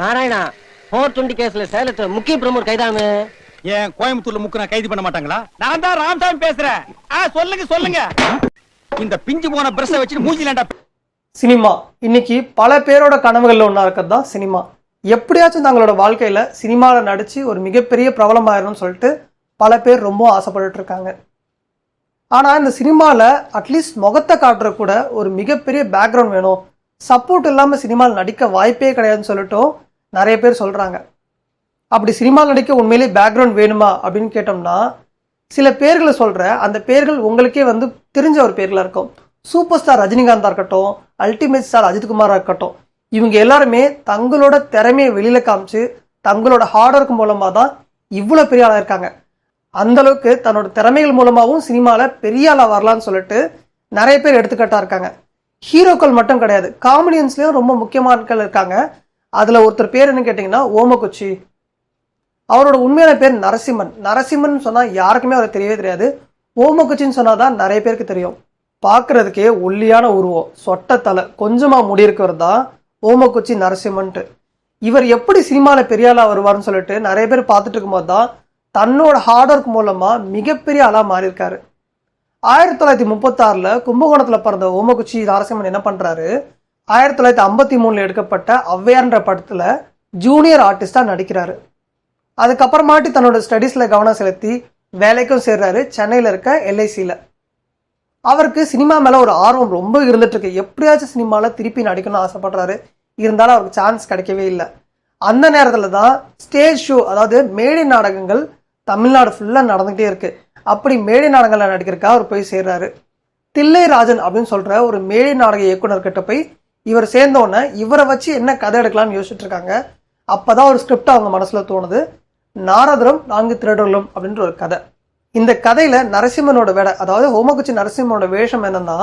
Narayana four twenty கேஸ்ல சேலத்துல முக்கிய பிரமுகர் கைதானு? ஏன் கோயம்புத்தூர்ல முக்கு நான் கைது பண்ண மாட்டாங்களா? நான் தான் ராமசாமி பேசுறேன். ஆ சொல்லுங்க சொல்லுங்க. இந்த பிஞ்சு போன பிரஷ வச்சுட்டு மூஞ்சிலாண்டா சினிமா. இன்னைக்கு பல பேரோட கனவுகள்ல ஒன்றா இருக்கிறது தான் சினிமா. எப்படியாச்சும் தங்களோட வாழ்க்கையில சினிமாவில் நடிச்சு ஒரு மிகப்பெரிய பிரபலமாயிரணும்னு சொல்லிட்டு பல பேர் ரொம்ப ஆசைப்பட்டுட்டு இருக்காங்க. ஆனால் இந்த சினிமாவில் அட்லீஸ்ட் முகத்தை காட்டுற கூட ஒரு மிகப்பெரிய பேக்ரவுண்ட் வேணும். சப்போர்ட் இல்லாமல் சினிமாவில் நடிக்க வாய்ப்பே கிடையாதுன்னு சொல்லிட்டும் நிறைய பேர் சொல்கிறாங்க அப்படி சினிமாவில் நடிக்க உண்மையிலேயே பேக்ரவுண்ட் வேணுமா அப்படின்னு கேட்டோம்னா சில பேர்களை சொல்கிற அந்த பேர்கள் உங்களுக்கே வந்து தெரிஞ்ச ஒரு பேர்களாக இருக்கும். சூப்பர் ஸ்டார் ரஜினிகாந்தாக இருக்கட்டும் அல்டிமேட் ஸ்டார் அஜித்குமாராக இருக்கட்டும். இவங்க எல்லாருமே தங்களோட திறமையை வெளியில் காமிச்சு தங்களோட ஹார்ட் ஒர்க் மூலமாக தான் இவ்வளோ பெரிய ஆளாக இருக்காங்க. அந்தளவுக்கு தன்னோட திறமைகள் மூலமாகவும் சினிமாவில் பெரிய ஆளாக வரலான்னு சொல்லிட்டு நிறைய பேர் எடுத்துக்கிட்டா இருக்காங்க. ஹீரோக்கள் மட்டும் கிடையாது. காமெடியன்ஸ்லேயும் ரொம்ப முக்கியமான ஆட்கள் இருக்காங்க. அதில் ஒருத்தர் பேர் என்ன கேட்டிங்கன்னா ஓமகுச்சி அவரோட உண்மையான பேர் நரசிம்மன். நரசிம்மன் சொன்னால் யாருக்குமே அவரை தெரியவே தெரியாது. ஓமகுச்சின்னு சொன்னால் தான் நிறைய பேருக்கு தெரியும். பார்க்குறதுக்கே ஒல்லியான உருவம். சொட்டத்தலை கொஞ்சமாக முடி தான் ஓமகுச்சி நரசிம்மன்ட்டு. இவர் எப்படி சினிமாவில் பெரிய ஆளாக வருவார்னு சொல்லிட்டு நிறைய பேர் பார்த்துட்டு இருக்கும்போது தான் தன்னோட ஹார்ட் ஒர்க் மூலமாக மிகப்பெரிய ஆளாக மாறியிருக்காரு. ஆயிரத்தி தொள்ளாயிரத்தி முப்பத்தாறில் கும்பகோணத்தில் பிறந்த ஓமகுச்சி நரசிம்மன் என்ன பண்ணுறாரு ஆயிரத்தி தொள்ளாயிரத்தி ஐம்பத்தி மூணில் எடுக்கப்பட்ட ஔவையார்ன்ற படத்தில் ஜூனியர் ஆர்டிஸ்டாக நடிக்கிறாரு. அதுக்கப்புறமாட்டி தன்னோட ஸ்டடீஸில் கவனம் செலுத்தி வேலைக்கும் சேர்றாரு சென்னையில் இருக்க எல்ஐசியில் அவருக்கு சினிமா மேலே ஒரு ஆர்வம் ரொம்ப இருந்துட்டுருக்கு. எப்படியாச்சும் சினிமாவில் திருப்பி நடிக்கணும்னு ஆசைப்படுறாரு. இருந்தாலும் அவருக்கு சான்ஸ் கிடைக்கவே இல்லை. அந்த நேரத்தில் தான் ஸ்டேஜ் ஷோ அதாவது மேடை நாடகங்கள் தமிழ்நாடு ஃபுல்லாக நடந்துகிட்டே இருக்குது அப்படி மேடை நாடகங்களில் நடிக்கிறதுக்காக அவர் போய் சேர்றாரு. தில்லை ராஜன் அப்படின்னு சொல்கிற ஒரு மேடை நாடக இயக்குனர்கிட்ட போய் இவர் சேர்ந்தோடனே இவரை வச்சு என்ன கதை எடுக்கலாம்னு யோசிச்சுட்டு இருக்காங்க. அப்பதான் ஒரு ஸ்கிரிப்ட் அவங்க மனசில் தோணுது. நாரதரும் நான்கு திருடர்களும் அப்படின்ற ஒரு கதை. இந்த கதையில் நரசிம்மனோட வேட அதாவது ஹோமகுச்சி நரசிம்மனோட வேஷம் என்னன்னா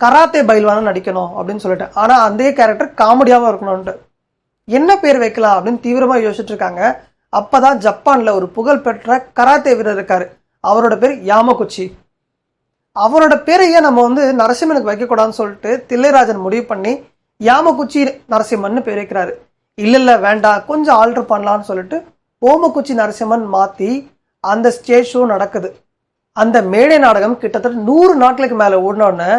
கராத்தே பைல்வான நடிக்கணும் அப்படின்னு சொல்லிட்டு. ஆனால் அந்த கேரக்டர் காமெடியாகவும் இருக்கணும்ட்டு என்ன பேர் வைக்கலாம் அப்படின்னு தீவிரமாக யோசிச்சுட்டு இருக்காங்க. அப்போ தான் ஜப்பானில் ஒரு புகழ்பெற்ற கராத்தே வீரர் இருக்காரு. அவரோட பேர் யாமகுச்சி. அவரோட பேரையே நம்ம வந்து நரசிம்மனுக்கு வைக்கக்கூடாதுன்னு சொல்லிட்டு தில்லைராஜன் முடிவு பண்ணி யாமகுச்சி நரசிம்மன் பேர் வைக்கிறாரு. இல்லை இல்லை வேண்டாம் கொஞ்சம் ஆல்டர் பண்ணலான்னு சொல்லிட்டு ஓமகுச்சி நரசிம்மன் மாற்றி அந்த ஸ்டேஜ் ஷோ நடக்குது. அந்த மேடை நாடகம் கிட்டத்தட்ட நூறு நாட்களுக்கு மேலே ஓடினோடனே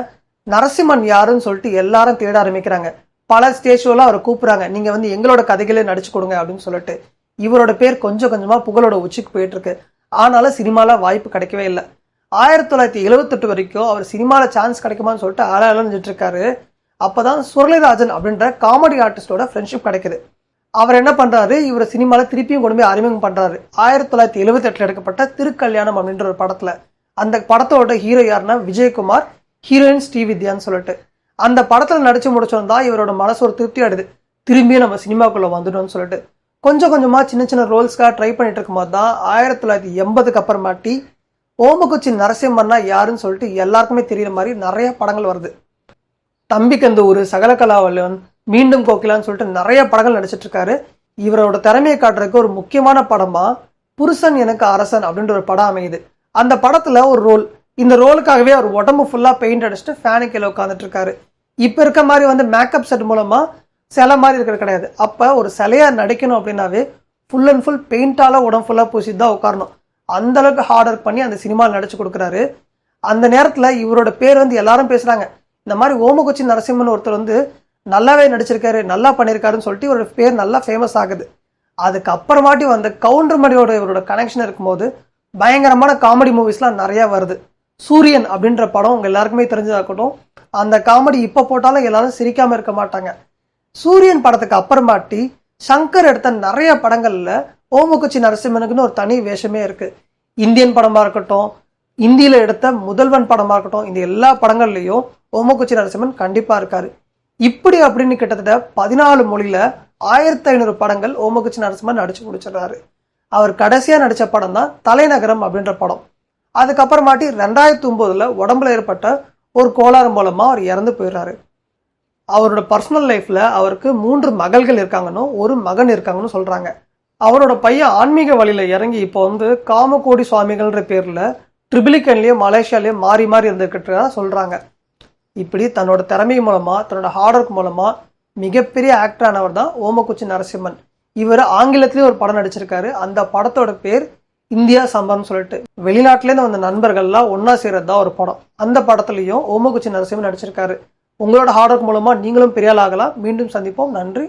நரசிம்மன் யாருன்னு சொல்லிட்டு எல்லாரும் தேட ஆரம்பிக்கிறாங்க. பல ஸ்டேஜ் ஷோலாம் அவரை கூப்பிட்றாங்க. நீங்கள் வந்து எங்களோட கதைகளே நடிச்சு கொடுங்க அப்படின்னு சொல்லிட்டு. இவரோட பேர் கொஞ்சம் கொஞ்சமாக புகழோட உச்சிக்கு போயிட்டுருக்கு ஆனாலும் சினிமாவில் வாய்ப்பு கிடைக்கவே இல்லை. ஆயிரத்தி தொள்ளாயிரத்தி எழுபத்தெட்டு வரைக்கும் அவர் சினிமாவில் சான்ஸ் கிடைக்குமான்னு சொல்லிட்டு அலைஞ்சிட்டு இருக்காரு. அப்பதான் சுரளிராஜன் அப்படின்ற காமெடி ஆர்டிஸ்டோட ஃப்ரெண்ட்ஷிப் கிடைக்குது. அவர் என்ன பண்ணுறாரு இவர் சினிமாவில் திருப்பியும் கொண்டு போய் அறிமுகம் பண்ணுறாரு ஆயிரத்தி தொள்ளாயிரத்தி எழுபத்தெட்டில் எடுக்கப்பட்ட திருக்கல்யாணம் அப்படின்ற ஒரு படத்தில். அந்த படத்தோட ஹீரோ யாருன்னா விஜயகுமார் ஹீரோயின் ஸ்ரீவித்யான்னு சொல்லிட்டு. அந்த படத்தில் நடித்து முடிச்சோம் தான் இவரோட மனசு ஒரு திருப்தி ஆடுது திரும்பியும் நம்ம சினிமாக்குள்ளே வந்துட்டோம்னு சொல்லிட்டு. கொஞ்சம் கொஞ்சமாக சின்ன சின்ன ரோல்ஸ்க்காக ட்ரை பண்ணிட்டு இருக்கும்போது தான் ஆயிரத்தி தொள்ளாயிரத்தி எண்பதுக்கு அப்புறமாட்டி ஓமகுச்சி நரசிம்மன்னா யாருன்னு சொல்லிட்டு எல்லாருக்குமே தெரியுற மாதிரி நிறைய படங்கள் வருது. தம்பிக்கு ஒரு சகலகலாவலன் மீண்டும் கோகிலான்னு சொல்லிட்டு நிறைய படங்கள் நடிச்சிட்டு இருக்காரு. இவரோட திறமையை காட்டுறதுக்கு ஒரு முக்கியமான படமா புருஷன் எனக்கு அரசன் அப்படின்ற ஒரு படம் அமையுது. அந்த படத்துல ஒரு ரோல் இந்த ரோலுக்காகவே அவர் உடம்பு ஃபுல்லா பெயிண்ட் அடிச்சுட்டு ஃபேனுக்கு கீழே உட்காந்துட்டு இருக்காரு. இப்ப இருக்க மாதிரி வந்து மேக்கப் செட் மூலமா சிலை மாதிரி இருக்கிறது கிடையாது. அப்போ ஒரு சிலையா நடிக்கணும் அப்படின்னாவே ஃபுல் அண்ட் ஃபுல் பெயிண்டால் உடம்பு ஃபுல்லாக பூசிட்டு தான் உட்காரணும். அந்தளவுக்கு ஹார்ட் ஒர்க் பண்ணி அந்த சினிமாவில் நடிச்சு கொடுக்குறாரு. அந்த நேரத்தில் இவரோட பேர் வந்து எல்லாரும் பேசுகிறாங்க இந்த மாதிரி ஓமகுச்சி நரசிம்மன் ஒருத்தர் வந்து நல்லாவே நடிச்சிருக்காரு நல்லா பண்ணியிருக்காருன்னு சொல்லிட்டு இவரோட பேர் நல்லா ஃபேமஸ் ஆகுது. அதுக்கப்புறமாட்டி வந்த கவுண்டர் மணியோட இவரோட கனெக்ஷன் இருக்கும்போது பயங்கரமான காமெடி மூவிஸ்லாம் நிறையா வருது. சூரியன் அப்படின்ற படம் உங்கள் எல்லாருக்குமே தெரிஞ்சதாகட்டும் அந்த காமெடி இப்போ போட்டாலும் எல்லாரும் சிரிக்காமல் இருக்க மாட்டாங்க. சூரியன் படத்துக்கு அப்புறமாட்டி சங்கர் எடுத்த நிறைய படங்கள்ல ஓமகுச்சி நரசிம்மனுக்குன்னு ஒரு தனி வேஷமே இருக்கு. இந்தியன் படமா இருக்கட்டும் இந்தியில எடுத்த முதல்வன் படமா இருக்கட்டும் இந்த எல்லா படங்கள்லயும் ஓமகுச்சி நரசிம்மன் கண்டிப்பா இருக்காரு. இப்படி அப்படின்னு கிட்டத்தட்ட பதினாலு மொழியில ஆயிரத்தி ஐநூறு படங்கள் ஓமகுச்சி நரசிம்மன் நடிச்சு முடிச்சிடுறாரு. அவர் கடைசியா நடிச்ச படம் தான் தலைநகரம் அப்படின்ற படம். அதுக்கப்புறமாட்டி ரெண்டாயிரத்தி ஒன்பதுல உடம்புல ஏற்பட்ட ஒரு கோளாறு மூலமா அவர் இறந்து போயிடுறாரு. அவரோட பர்சனல் லைஃப்பில் அவருக்கு மூன்று மகள்கள் இருக்காங்கன்னு ஒரு மகன் இருக்காங்கன்னு சொல்கிறாங்க அவரோட பையன் ஆன்மீக வழியில் இறங்கி இப்போ வந்து காமகோடி சுவாமிகள்ன்ற பேரில் ட்ரிபிளிகன்லேயும் மலேசியாலேயும் மாறி மாறி இருந்துக்கிட்டு சொல்கிறாங்க இப்படி தன்னோட திறமை மூலமாக தன்னோட ஹார்ட் ஒர்க் மூலமாக மிகப்பெரிய ஆக்டரானவர் தான் ஓமக்குச்சி நரசிம்மன். இவர் ஆங்கிலத்திலேயே ஒரு படம் நடிச்சிருக்காரு. அந்த படத்தோட பேர் இந்தியா சம்பவம் சொல்லிட்டு. வெளிநாட்டிலேருந்து வந்த நண்பர்கள்லாம் ஒன்றா செய்கிறது தான் ஒரு படம். அந்த படத்துலேயும் ஓமகுச்சி நரசிம்மன் நடிச்சிருக்காரு. உங்களோட ஹார்ட் ஒர்க் மூலமாக நீங்களும் பெரியால் ஆகலாம் மீண்டும் சந்திப்போம். நன்றி.